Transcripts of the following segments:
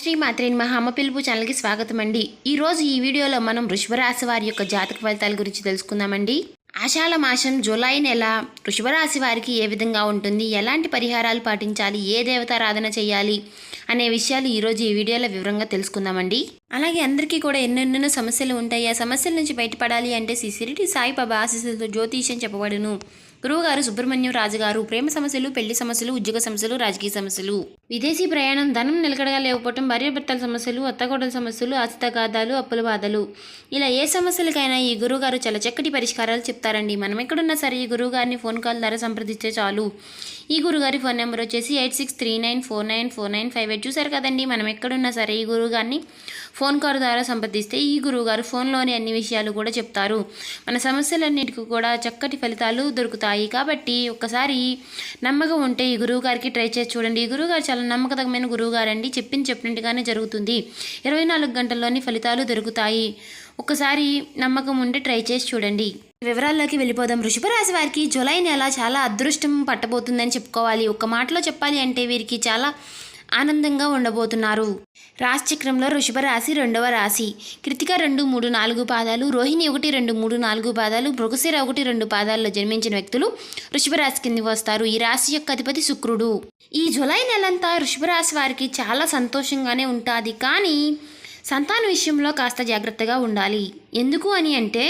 శ్రీ మాత్రేని మహా అమ్మ పిలుపు ఛానల్కి స్వాగతం అండి ఈరోజు ఈ వీడియోలో మనం వృషభరాశి వారి యొక్క జాతక ఫలితాల గురించి తెలుసుకుందామండి. ఆషాఢ మాసం జూలై నెల వృషభరాశి వారికి ఏ విధంగా ఉంటుంది? ఎలాంటి పరిహారాలు పాటించాలి? ఏ దేవతారాధన చేయాలి? అనే విషయాలు ఈరోజు ఈ వీడియోలో వివరంగా తెలుసుకుందామండి. అలాగే అందరికీ కూడా ఎన్నెన్నెన్నో సమస్యలు ఉంటాయి. ఆ సమస్యల నుంచి బయటపడాలి అంటే శ్రీ సిరిటి సాయిబాబా ఆశీస్సులతో జ్యోతిష్యం చెప్పబడును. గురువుగారు సుబ్రహ్మణ్యం రాజుగారు ప్రేమ సమస్యలు పెళ్ళి సమస్యలు ఉద్యోగ సమస్యలు రాజకీయ సమస్యలు. విదేశీ ప్రయాణం ధనం నిలకడగా లేకపోవటం భార్యాభర్తల సమస్యలు అత్తగోడల సమస్యలు ఆస్తితగాదాలు అప్పుల బాధలు. ఇలా ఏ సమస్యలకైనా ఈ గురువుగారు చాలా చక్కటి పరిష్కారాలు చెప్తారండి. మనం ఎక్కడున్నా సరే ఈ గురువుగారిని ఫోన్ కాల్ ద్వారా సంప్రదిస్తే చాలు. ఈ గురుగారి ఫోన్ నెంబర్ వచ్చేసి eight six three nine four nine four nine five eight. చూసారు కదండి మనం ఎక్కడున్నా సరే ఈ గురువుగారిని ఫోన్ కాల్ ద్వారా సంప్రదిస్తే ఈ గురువుగారు ఫోన్లోని అన్ని విషయాలు కూడా చెప్తారు. మన సమస్యలన్నిటికీ కూడా చక్కటి ఫలితాలు దొరుకుతాయి. కాబట్టి ఒక్కసారి నమ్మకం ఉంటే ఈ గురువు గారికి ట్రై చేసి చూడండి. ఈ గురువుగారు చాలా నమ్మకతమైన గురువుగారండి. చెప్పింది చెప్పినట్టుగానే జరుగుతుంది. ఇరవై నాలుగు గంటల్లోని ఫలితాలు దొరుకుతాయి. ఒకసారి నమ్మకం ఉంటే ట్రై చేసి చూడండి. వివరాల్లోకి వెళ్ళిపోదాం. వృషభ రాశి వారికి జులై నెల చాలా అదృష్టం పట్టబోతుందని చెప్పుకోవాలి. ఒక్క మాటలో చెప్పాలి అంటే వీరికి చాలా ఆనందంగా ఉండబోతున్నారు. రాశిచక్రంలో వృషభ రాశి రెండవ రాశి. కృతిక రెండు మూడు నాలుగు పాదాలు రోహిణి ఒకటి రెండు మూడు నాలుగు పాదాలు మృగశిర ఒకటి రెండు పాదాల్లో జన్మించిన వ్యక్తులు వృషభ రాశి కింది వస్తారు. ఈ రాశి యొక్క అధిపతి శుక్రుడు. ఈ జులై నెలంతా వృషభ రాశి వారికి చాలా సంతోషంగానే ఉంటుంది. కానీ సంతాన విషయంలో కాస్త జాగ్రత్తగా ఉండాలి. ఎందుకు అని అంటే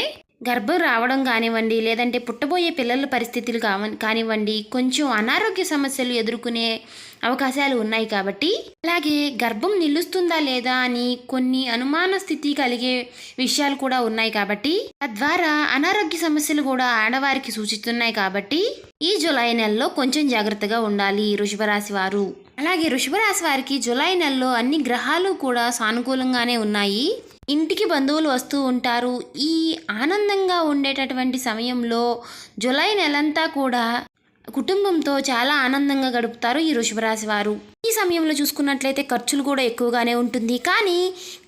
గర్భం రావడం కానివ్వండి లేదంటే పుట్టబోయే పిల్లల పరిస్థితులు కావ కానివ్వండి కొంచెం అనారోగ్య సమస్యలు ఎదుర్కొనే అవకాశాలు ఉన్నాయి కాబట్టి అలాగే గర్భం నిలుస్తుందా లేదా అని కొన్ని అనుమాన స్థితి కలిగే విషయాలు కూడా ఉన్నాయి కాబట్టి తద్వారా అనారోగ్య సమస్యలు కూడా ఆడవారికి సూచిస్తున్నాయి కాబట్టి ఈ జులై నెలలో కొంచెం జాగ్రత్తగా ఉండాలి వృషభరాశి వారు. అలాగే వృషభరాశి వారికి జులై నెలలో అన్ని గ్రహాలు కూడా సానుకూలంగానే ఉన్నాయి. ఇంటికి బంధువులు వస్తూ ఉంటారు. ఈ ఆనందంగా ఉండేటటువంటి సమయంలో జులై నెలంతా కూడా కుటుంబంతో చాలా ఆనందంగా గడుపుతారు ఈ వృషభరాశి వారు. ఈ సమయంలో చూసుకున్నట్లయితే ఖర్చులు కూడా ఎక్కువగానే ఉంటుంది. కానీ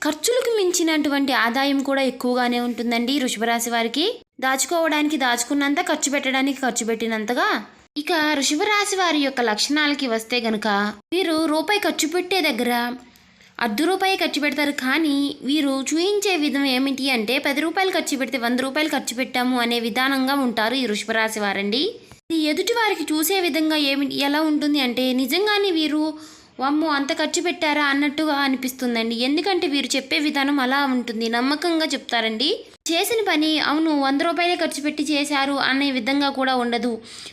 ఖర్చులకు మించినటువంటి ఆదాయం కూడా ఎక్కువగానే ఉంటుందండి ఈ రాశి వారికి. దాచుకోవడానికి దాచుకున్నంత ఖర్చు పెట్టడానికి ఖర్చు పెట్టినంతగా. ఇక వృషభరాశి వారి యొక్క లక్షణాలకి వస్తే గనుక వీరు రూపాయి ఖర్చు పెట్టే దగ్గర అర్ధ రూపాయి ఖర్చు పెడతారు. కానీ వీరు చూయించే విధం ఏమిటి అంటే పది రూపాయలు ఖర్చు పెడితే వంద రూపాయలు ఖర్చు పెట్టాము అనే విధానంగా ఉంటారు ఈ వృషభరాశి వారండి. ఇది ఎదుటి వారికి చూసే విధంగా ఏమి ఎలా ఉంటుంది అంటే నిజంగానే వీరు వమ్ము అంత ఖర్చు పెట్టారా అన్నట్టుగా అనిపిస్తుందండి. ఎందుకంటే వీరు చెప్పే విధానం అలా ఉంటుంది నమ్మకంగా చెప్తారండి. చేసిన పని అవును వంద రూపాయలే ఖర్చు పెట్టి చేశారు అనే విధంగా కూడా ఉండదు.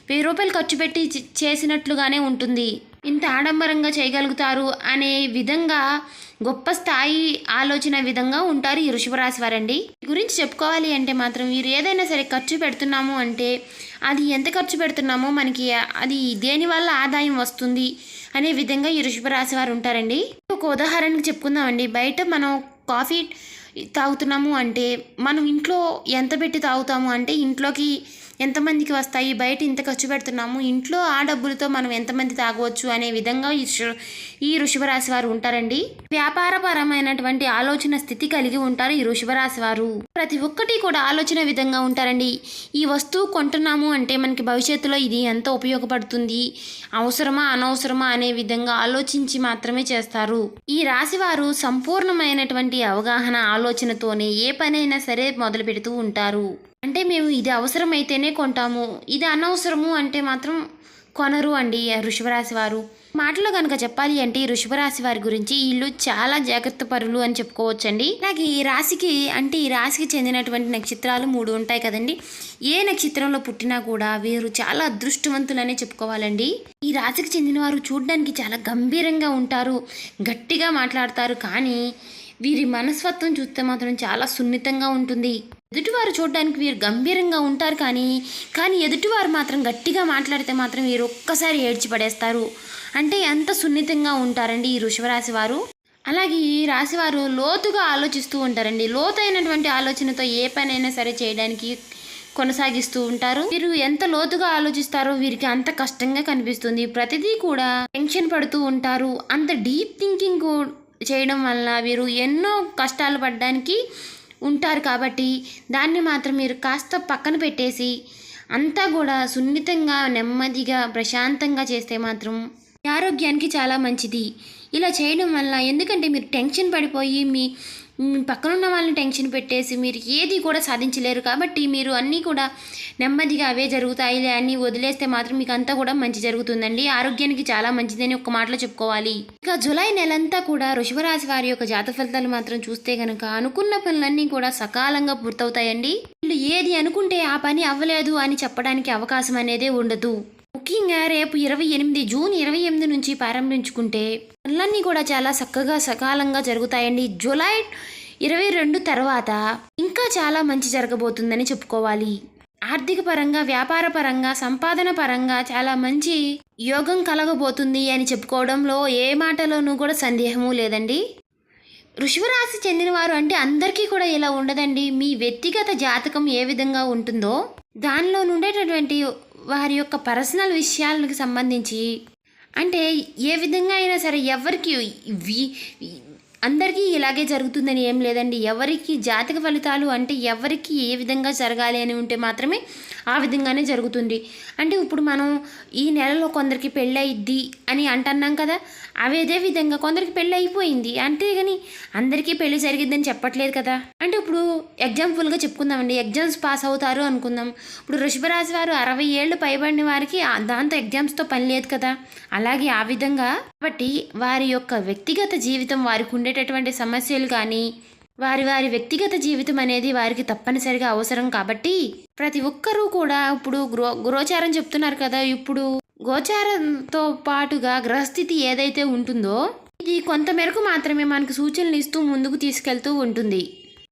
వెయ్యి రూపాయలు ఖర్చు పెట్టి చేసినట్లుగానే ఉంటుంది. ఇంత ఆడంబరంగా చేయగలుగుతారు అనే విధంగా గొప్ప స్థాయి ఆలోచన విధంగా ఉంటారు ఈ వృషభ వారండి. గురించి చెప్పుకోవాలి అంటే మాత్రం వీరు ఏదైనా సరే ఖర్చు పెడుతున్నాము అంటే అది ఎంత ఖర్చు పెడుతున్నామో మనకి అది దేని వల్ల ఆదాయం వస్తుంది అనే విధంగా ఈ వృషభ రాశి వారు ఉంటారండి. ఒక ఉదాహరణకి చెప్పుకుందామండి. బయట మనం కాఫీ తాగుతున్నాము అంటే మనం ఇంట్లో ఎంత పెట్టి తాగుతాము అంటే ఇంట్లోకి ఎంతమందికి వస్తాయి? బయట ఇంత ఖర్చు పెడుతున్నాము. ఇంట్లో ఆ డబ్బులతో మనం ఎంతమంది తాగవచ్చు? అనే విధంగా ఈ శు- ఈ వృషభ వారు ఉంటారండి. వ్యాపారపరమైనటువంటి ఆలోచన స్థితి కలిగి ఉంటారు ఈ వృషభ వారు. ప్రతి ఒక్కటి కూడా ఆలోచన విధంగా ఉంటారండి. ఈ వస్తువు కొంటున్నాము అంటే మనకి భవిష్యత్తులో ఇది ఎంత ఉపయోగపడుతుంది? అవసరమా? అనవసరమా? అనే విధంగా ఆలోచించి మాత్రమే చేస్తారు. ఈ రాశి వారు సంపూర్ణమైనటువంటి అవగాహన ఆలోచనతోనే ఏ పనైనా సరే మొదలు పెడుతూ ఉంటారు. అంటే మేము ఇది అవసరమైతేనే కొంటాము. ఇది అనవసరము అంటే మాత్రం కొనరు అండి ఆ వృషభరాశి వారు. మాటలో కనుక చెప్పాలి అంటే ఈ వృషభరాశి వారి గురించి వీళ్ళు చాలా జాగ్రత్త పరులు అని చెప్పుకోవచ్చండి. నాకు ఈ రాశికి అంటే ఈ రాశికి చెందినటువంటి నక్షత్రాలు మూడు ఉంటాయి కదండి. ఏ నక్షత్రంలో పుట్టినా కూడా వీరు చాలా అదృష్టవంతులనే చెప్పుకోవాలండి. ఈ రాశికి చెందిన వారు చూడడానికి చాలా గంభీరంగా ఉంటారు గట్టిగా మాట్లాడతారు. కానీ వీరి మనస్తత్వం చూస్తే మాత్రం చాలా సున్నితంగా ఉంటుంది. ఎదుటివారు చూడడానికి వీరు గంభీరంగా ఉంటారు కానీ కానీ ఎదుటివారు మాత్రం గట్టిగా మాట్లాడితే మాత్రం వీరు ఒక్కసారి ఏడ్చి పడేస్తారు. అంటే ఎంత సున్నితంగా ఉంటారండి ఈ వృషభరాశి వారు? అలాగే ఈ రాశివారు లోతుగా ఆలోచిస్తూ ఉంటారండి. లోతైనటువంటి ఆలోచనతో ఏ పనైనా సరే చేయడానికి కొనసాగిస్తూ ఉంటారు. వీరు ఎంత లోతుగా ఆలోచిస్తారో వీరికి అంత కష్టంగా కనిపిస్తుంది. ప్రతిదీ కూడా టెన్షన్ పడుతూ ఉంటారు. అంత డీప్ థింకింగ్ చేయడం వల్ల వీరు ఎన్నో కష్టాలు పడడానికి ఉంటారు కాబట్టి దాన్ని మాత్రం మీరు కాస్త పక్కన పెట్టేసి అంతా కూడా సున్నితంగా నెమ్మదిగా ప్రశాంతంగా చేస్తే మాత్రం మీ ఆరోగ్యానికి చాలా మంచిది. ఇలా చేయడం వల్ల ఎందుకంటే మీరు టెన్షన్ పడిపోయి మీ మీ పక్కనున్న వాళ్ళని టెన్షన్ పెట్టేసి మీరు ఏది కూడా సాధించలేరు కాబట్టి మీరు అన్నీ కూడా నెమ్మదిగా అవే జరుగుతాయిలే అని వదిలేస్తే మాత్రం మీకు అంతా కూడా మంచి జరుగుతుందండి. ఆరోగ్యానికి చాలా మంచిదని ఒక మాటలో చెప్పుకోవాలి. ఇక జులై నెలంతా కూడా వృషభరాశి వారి యొక్క జాత ఫలితాలు మాత్రం చూస్తే కనుక అనుకున్న పనులన్నీ కూడా సకాలంగా పూర్తవుతాయండి. వీళ్ళు ఏది అనుకుంటే ఆ పని అవ్వలేదు అని చెప్పడానికి అవకాశం అనేదే ఉండదు. ముఖ్యంగా రేపు ఇరవై ఎనిమిది జూన్ ఇరవై ఎనిమిది నుంచి ప్రారంభించుకుంటే పనులన్నీ కూడా చాలా చక్కగా సకాలంగా జరుగుతాయండి. జూలై ఇరవై రెండు తర్వాత ఇంకా చాలా మంచి జరగబోతుందని చెప్పుకోవాలి. ఆర్థిక పరంగా వ్యాపార పరంగా సంపాదన పరంగా చాలా మంచి యోగం కలగబోతుంది అని చెప్పుకోవడంలో ఏ మాటలోనూ కూడా సందేహము లేదండి. వృషభరాశి చెందినవారు అంటే అందరికీ కూడా ఇలా ఉండదండి. మీ వ్యక్తిగత జాతకం ఏ విధంగా ఉంటుందో దానిలో ఉండేటటువంటి వారి యొక్క పర్సనల్ విషయాలకు సంబంధించి అంటే ఏ విధంగా అయినా సరే ఎవరికి అందరికీ ఇలాగే జరుగుతుందని ఏం లేదండి. ఎవరికి జాతక ఫలితాలు అంటే ఎవరికి ఏ విధంగా జరగాలి అని ఉంటే మాత్రమే ఆ విధంగానే జరుగుతుంది. అంటే ఇప్పుడు మనం ఈ నెలలో కొందరికి పెళ్ళయిద్ది అని అంటున్నాం కదా అవేదే విధంగా కొందరికి పెళ్ళి అయిపోయింది అంతేగాని అందరికీ పెళ్ళి జరిగిద్దని చెప్పట్లేదు కదా. అంటే ఇప్పుడు ఎగ్జాంపుల్గా చెప్పుకుందామండి. ఎగ్జామ్స్ పాస్ అవుతారు అనుకుందాం. ఇప్పుడు వృషభరాశి వారు అరవై ఏళ్ళు పైబడిన వారికి దాంతో ఎగ్జామ్స్తో పని లేదు కదా. అలాగే ఆ విధంగా కాబట్టి వారి యొక్క వ్యక్తిగత జీవితం వారికి ఉండేటటువంటి సమస్యలు కానీ వారి వారి వ్యక్తిగత జీవితం అనేది వారికి తప్పనిసరిగా అవసరం కాబట్టి ప్రతి ఒక్కరూ కూడా ఇప్పుడు గ్రో గోచారం చెప్తున్నారు కదా ఇప్పుడు గోచారంతో పాటుగా గ్రహస్థితి ఏదైతే ఉంటుందో ఇది కొంత మేరకు మాత్రమే మనకు సూచనలు ఇస్తూ ముందుకు తీసుకెళ్తూ ఉంటుంది.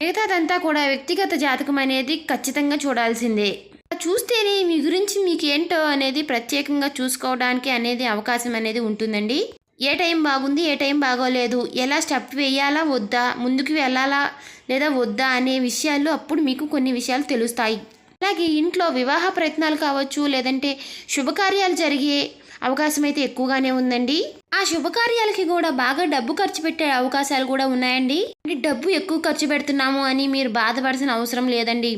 మిగతాదంతా కూడా వ్యక్తిగత జాతకం అనేది ఖచ్చితంగా చూడాల్సిందే. చూస్తేనే మీ గురించి మీకు ఏంటో అనేది ప్రత్యేకంగా చూసుకోవడానికి అనేది అవకాశం అనేది ఉంటుందండి. ఏ టైం బాగుంది ఏ టైం బాగోలేదు ఎలా స్టెప్ వేయాలా వద్దా ముందుకు వెళ్ళాలా లేదా వద్దా అనే విషయాలు అప్పుడు మీకు కొన్ని విషయాలు తెలుస్తాయి. అలాగే ఇంట్లో వివాహ ప్రయత్నాలు కావచ్చు లేదంటే శుభకార్యాలు జరిగే అవకాశం అయితే ఎక్కువగానే ఉందండి. ఆ శుభకార్యాలకి కూడా బాగా డబ్బు ఖర్చు పెట్టే అవకాశాలు కూడా ఉన్నాయండి. డబ్బు ఎక్కువ ఖర్చు పెడుతున్నాము అని మీరు బాధపడాల్సిన అవసరం లేదండి.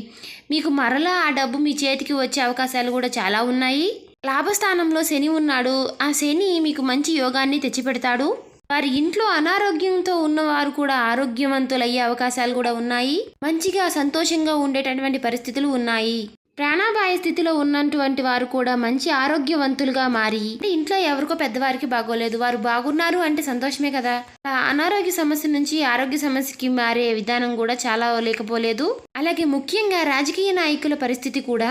మీకు మరలా ఆ డబ్బు మీ చేతికి వచ్చే అవకాశాలు కూడా చాలా ఉన్నాయి. లాభస్థానంలో శని ఉన్నాడు. ఆ శని మీకు మంచి యోగాన్ని తెచ్చిపెడతాడు. వారి ఇంట్లో అనారోగ్యంతో ఉన్నవారు కూడా ఆరోగ్యవంతులయ్యే అవకాశాలు కూడా ఉన్నాయి. మంచిగా సంతోషంగా ఉండేటటువంటి పరిస్థితులు ఉన్నాయి. ప్రాణాపాయ స్థితిలో ఉన్నటువంటి వారు కూడా మంచి ఆరోగ్యవంతులుగా మారి. ఇంట్లో ఎవరికో పెద్దవారికి బాగోలేదు. వారు బాగున్నారు అంటే సంతోషమే కదా. అనారోగ్య సమస్య నుంచి ఆరోగ్య సమస్యకి మారే విధానం కూడా చాలా లేకపోలేదు. అలాగే ముఖ్యంగా రాజకీయ నాయకుల పరిస్థితి కూడా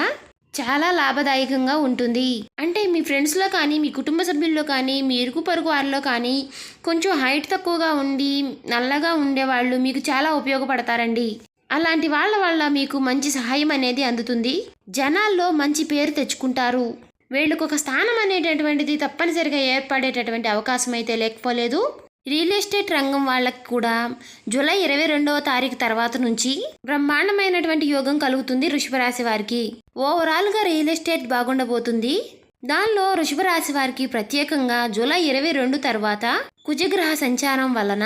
చాలా లాభదాయకంగా ఉంటుంది. అంటే మీ ఫ్రెండ్స్లో కానీ మీ కుటుంబ సభ్యుల్లో కానీ మీ ఇరుగు పరుగు వారిలో కానీ కొంచెం హైట్ తక్కువగా ఉండి నల్లగా ఉండేవాళ్ళు మీకు చాలా ఉపయోగపడతారండి. అలాంటి వాళ్ళ వల్ల మీకు మంచి సహాయం అనేది అందుతుంది. జనాల్లో మంచి పేరు తెచ్చుకుంటారు. వీళ్ళకు ఒక స్థానం అనేటటువంటిది తప్పనిసరిగా ఏర్పడేటటువంటి అవకాశం అయితే లేకపోలేదు. రియల్ ఎస్టేట్ రంగం వాళ్ళకి కూడా జూలై ఇరవై రెండవ తారీఖు తర్వాత నుంచి బ్రహ్మాండమైనటువంటి యోగం కలుగుతుంది వృషభరాశి వారికి. ఓవరాల్గా రియల్ ఎస్టేట్ బాగుండబోతుంది. దానిలో వృషభరాశి వారికి ప్రత్యేకంగా జూలై ఇరవై రెండు తర్వాత కుజగ్రహ సంచారం వలన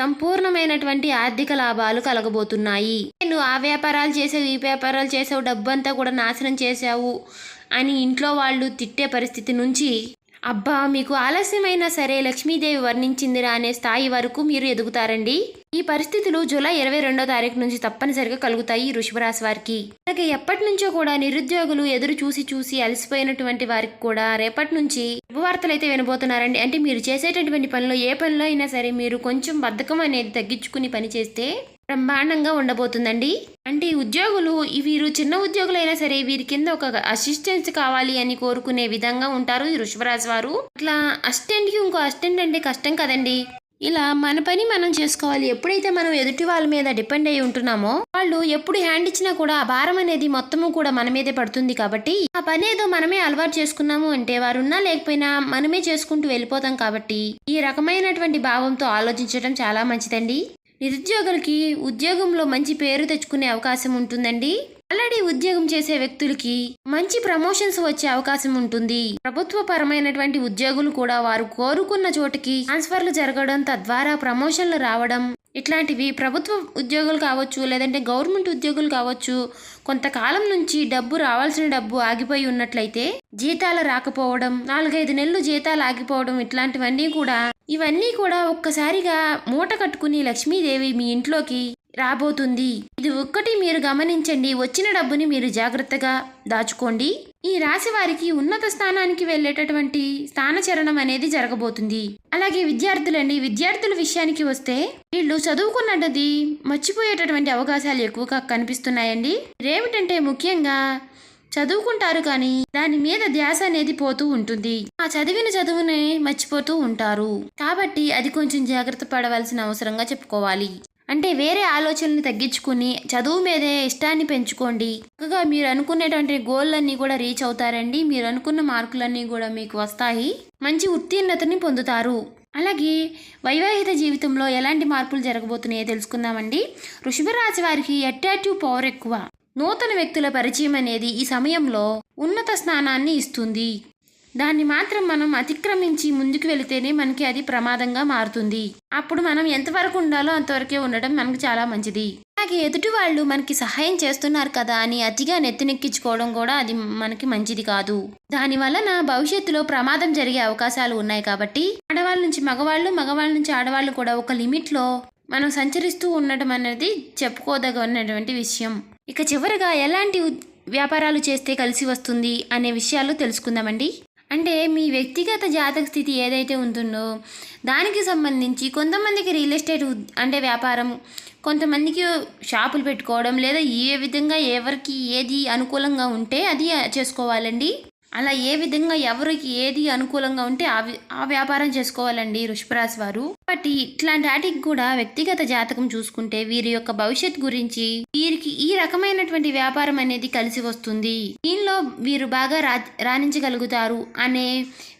సంపూర్ణమైనటువంటి ఆర్థిక లాభాలు కలగబోతున్నాయి. నువ్వు ఆ వ్యాపారాలు చేసావు ఈ వ్యాపారాలు చేసావు డబ్బు అంతా కూడా నాశనం చేసావు అని ఇంట్లో వాళ్ళు తిట్టే పరిస్థితి నుంచి అబ్బా మీకు ఆలస్యమైనా సరే లక్ష్మీదేవి వర్ణించిందిరా అనే స్థాయి వరకు మీరు ఎదుగుతారండి. ఈ పరిస్థితులు జూలై ఇరవై రెండో తారీఖు నుంచి తప్పనిసరిగా కలుగుతాయి ఈ వృషభరాశి వారికి. అలాగే ఎప్పటి నుంచో కూడా నిరుద్యోగులు ఎదురు చూసి చూసి అలసిపోయినటువంటి వారికి కూడా రేపటి నుంచి శుభవార్తలు అయితే వినబోతున్నారండి. అంటే మీరు చేసేటటువంటి పనిలో ఏ పనిలో అయినా సరే మీరు కొంచెం బద్ధకం అనేది తగ్గించుకుని పని చేస్తే బ్రహ్మాండంగా ఉండబోతుందండి. అంటే ఉద్యోగులు వీరు చిన్న ఉద్యోగులైనా సరే వీరి కింద ఒక అసిస్టెన్స్ కావాలి అని కోరుకునే విధంగా ఉంటారు ఈ వృషభరాశి వారు. అట్లా అసిస్టెంట్కి ఇంకో అసిస్టెంట్ అంటే కష్టం కదండి. ఇలా మన పని మనం చేసుకోవాలి. ఎప్పుడైతే మనం ఎదుటి వాళ్ళ మీద డిపెండ్ అయి ఉంటున్నామో వాళ్ళు ఎప్పుడు హ్యాండ్ ఇచ్చినా కూడా ఆ భారం అనేది మొత్తము కూడా మన మీదే పడుతుంది కాబట్టి ఆ పని ఏదో మనమే అలవాటు చేసుకున్నాము అంటే వారు ఉన్నా లేకపోయినా మనమే చేసుకుంటూ వెళ్ళిపోతాం కాబట్టి ఈ రకమైనటువంటి భావంతో ఆలోచించడం చాలా మంచిదండి. నిరుద్యోగులకి ఉద్యోగంలో మంచి పేరు తెచ్చుకునే అవకాశం ఉంటుందండి. ఆల్రెడీ ఉద్యోగం చేసే వ్యక్తులకి మంచి ప్రమోషన్స్ వచ్చే అవకాశం ఉంటుంది. ప్రభుత్వ పరమైనటువంటి ఉద్యోగులు కూడా వారు కోరుకున్న చోటికి ట్రాన్స్ఫర్లు జరగడం తద్వారా ప్రమోషన్లు రావడం ఇట్లాంటివి ప్రభుత్వ ఉద్యోగులు కావచ్చు లేదంటే గవర్నమెంట్ ఉద్యోగులు కావచ్చు కొంతకాలం నుంచి డబ్బు రావాల్సిన డబ్బు ఆగిపోయి ఉన్నట్లయితే జీతాలు రాకపోవడం నాలుగైదు నెలలు జీతాలు ఆగిపోవడం ఇట్లాంటివన్నీ కూడా ఇవన్నీ కూడా ఒక్కసారిగా మూట కట్టుకుని లక్ష్మీదేవి మీ ఇంట్లోకి రాబోతుంది. ఇది ఒక్కటి మీరు గమనించండి వచ్చిన డబ్బుని మీరు జాగ్రత్తగా దాచుకోండి. ఈ రాశి వారికి ఉన్నత స్థానానికి వెళ్ళేటటువంటి స్థానచరణం అనేది జరగబోతుంది. అలాగే విద్యార్థులండి విద్యార్థుల విషయానికి వస్తే వీళ్ళు చదువుకున్నది మర్చిపోయేటటువంటి అవకాశాలు ఎక్కువగా కనిపిస్తున్నాయండి. ఏమిటంటే ముఖ్యంగా చదువుకుంటారు కానీ దాని మీద ధ్యాస అనేది పోతూ ఉంటుంది. ఆ చదివిన చదువునే మర్చిపోతూ ఉంటారు. కాబట్టి అది కొంచెం జాగ్రత్త పడవలసిన అవసరంగా చెప్పుకోవాలి. అంటే వేరే ఆలోచనలు తగ్గించుకుని చదువు మీదే ఇష్టాన్ని పెంచుకోండి. చక్కగా మీరు అనుకునేటువంటి గోల్లన్నీ కూడా రీచ్ అవుతారండి. మీరు అనుకున్న మార్కులన్నీ కూడా మీకు వస్తాయి. మంచి ఉత్తీర్ణతని పొందుతారు. అలాగే వైవాహిక జీవితంలో ఎలాంటి మార్పులు జరగబోతున్నాయో తెలుసుకుందామండి. వృషభ రాశి వారికి అట్రాక్టివ్ పవర్ ఎక్కువ. నూతన వ్యక్తుల పరిచయం అనేది ఈ సమయంలో ఉన్నత స్థానాన్ని ఇస్తుంది. దాన్ని మాత్రం మనం అతిక్రమించి ముందుకు వెళితేనే మనకి అది ప్రమాదంగా మారుతుంది. అప్పుడు మనం ఎంతవరకు ఉండాలో అంతవరకే ఉండడం మనకు చాలా మంచిది. అలాగే ఎదుటి వాళ్ళు మనకి సహాయం చేస్తున్నారు కదా అని అతిగా నెత్తినెక్కించుకోవడం కూడా అది మనకి మంచిది కాదు. దాని వలన భవిష్యత్తులో ప్రమాదం జరిగే అవకాశాలు ఉన్నాయి కాబట్టి ఆడవాళ్ళ నుంచి మగవాళ్ళు మగవాళ్ళ నుంచి ఆడవాళ్ళు కూడా ఒక లిమిట్లో మనం సంచరిస్తూ ఉండటం అనేది చెప్పుకోదగినటువంటి విషయం. ఇక చివరగా ఎలాంటి వ్యాపారాలు చేస్తే కలిసి వస్తుంది అనే విషయాలు తెలుసుకుందామండి. అంటే మీ వ్యక్తిగత జాతక స్థితి ఏదైతే ఉంటుందో దానికి సంబంధించి కొంతమందికి రియల్ ఎస్టేట్ అంటే వ్యాపారం కొంతమందికి షాపులు పెట్టుకోవడం లేదా ఏ విధంగా ఎవరికి ఏది అనుకూలంగా ఉంటే అది చేసుకోవాలండి. అలా ఏ విధంగా ఎవరికి ఏది అనుకూలంగా ఉంటే ఆ ఆ వ్యాపారం చేసుకోవాలండి వృషభరాశి వారు. కాబట్టి ఇట్లాంటి వాటికి కూడా వ్యక్తిగత జాతకం చూసుకుంటే వీరి యొక్క భవిష్యత్ గురించి వీరికి ఈ రకమైనటువంటి వ్యాపారం అనేది కలిసి వస్తుంది. దీనిలో వీరు బాగా రా రాణించగలుగుతారు అనే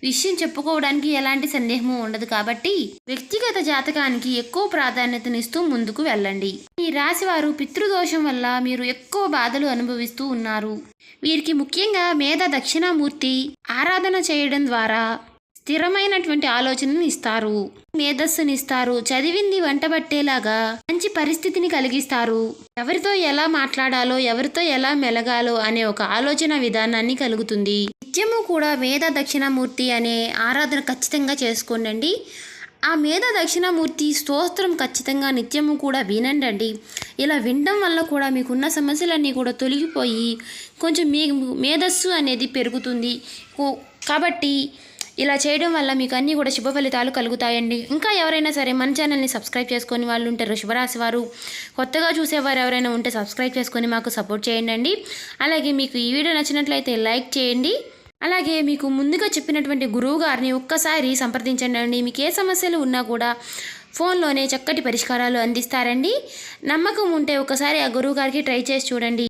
విషయం చెప్పుకోవడానికి ఎలాంటి సందేహము ఉండదు కాబట్టి వ్యక్తిగత జాతకానికి ఎక్కువ ప్రాధాన్యతనిస్తూ ముందుకు వెళ్ళండి. ఈ రాశి వారు పితృదోషం వల్ల మీరు ఎక్కువ బాధలు అనుభవిస్తూ ఉన్నారు. వీరికి ముఖ్యంగా మేధ దక్షిణ మూర్తి ఆరాధన చేయడం ద్వారా స్థిరమైనటువంటి ఆలోచనను ఇస్తారు. మేధస్సుని ఇస్తారు చదివింది వంటబట్టేలాగా మంచి పరిస్థితిని కలిగిస్తారు. ఎవరితో ఎలా మాట్లాడాలో ఎవరితో ఎలా మెలగాలో అనే ఒక ఆలోచన విధానాన్ని కలుగుతుంది. నిత్యము కూడా మేధ దక్షిణామూర్తి అనే ఆరాధన ఖచ్చితంగా చేసుకోండి ఆ మేధ దక్షిణామూర్తి స్తోత్రం ఖచ్చితంగా నిత్యము కూడా వినండి ఇలా వినడం వల్ల కూడా మీకున్న సమస్యలన్నీ కూడా తొలగిపోయి కొంచెం మీ మేధస్సు అనేది పెరుగుతుంది. కాబట్టి ఇలా చేయడం వల్ల మీకు అన్నీ కూడా శుభ ఫలితాలు కలుగుతాయండి. ఇంకా ఎవరైనా సరే మన ఛానల్ని సబ్స్క్రైబ్ చేసుకొని వాళ్ళు ఉంటారు శుభరాశి వారు కొత్తగా చూసేవారు ఎవరైనా ఉంటే సబ్స్క్రైబ్ చేసుకొని మాకు సపోర్ట్ చేయండి అండి అలాగే మీకు ఈ వీడియో నచ్చినట్లయితే లైక్ చేయండి. అలాగే మీకు ముందుగా చెప్పినటువంటి గురువు గారిని ఒక్కసారి సంప్రదించండి. అండి మీకు ఏ సమస్యలు ఉన్నా కూడా ఫోన్లోనే చక్కటి పరిష్కారాలు అందిస్తారండి. నమ్మకం ఉంటే ఒకసారి ఆ గురువు గారికి ట్రై చేసి చూడండి.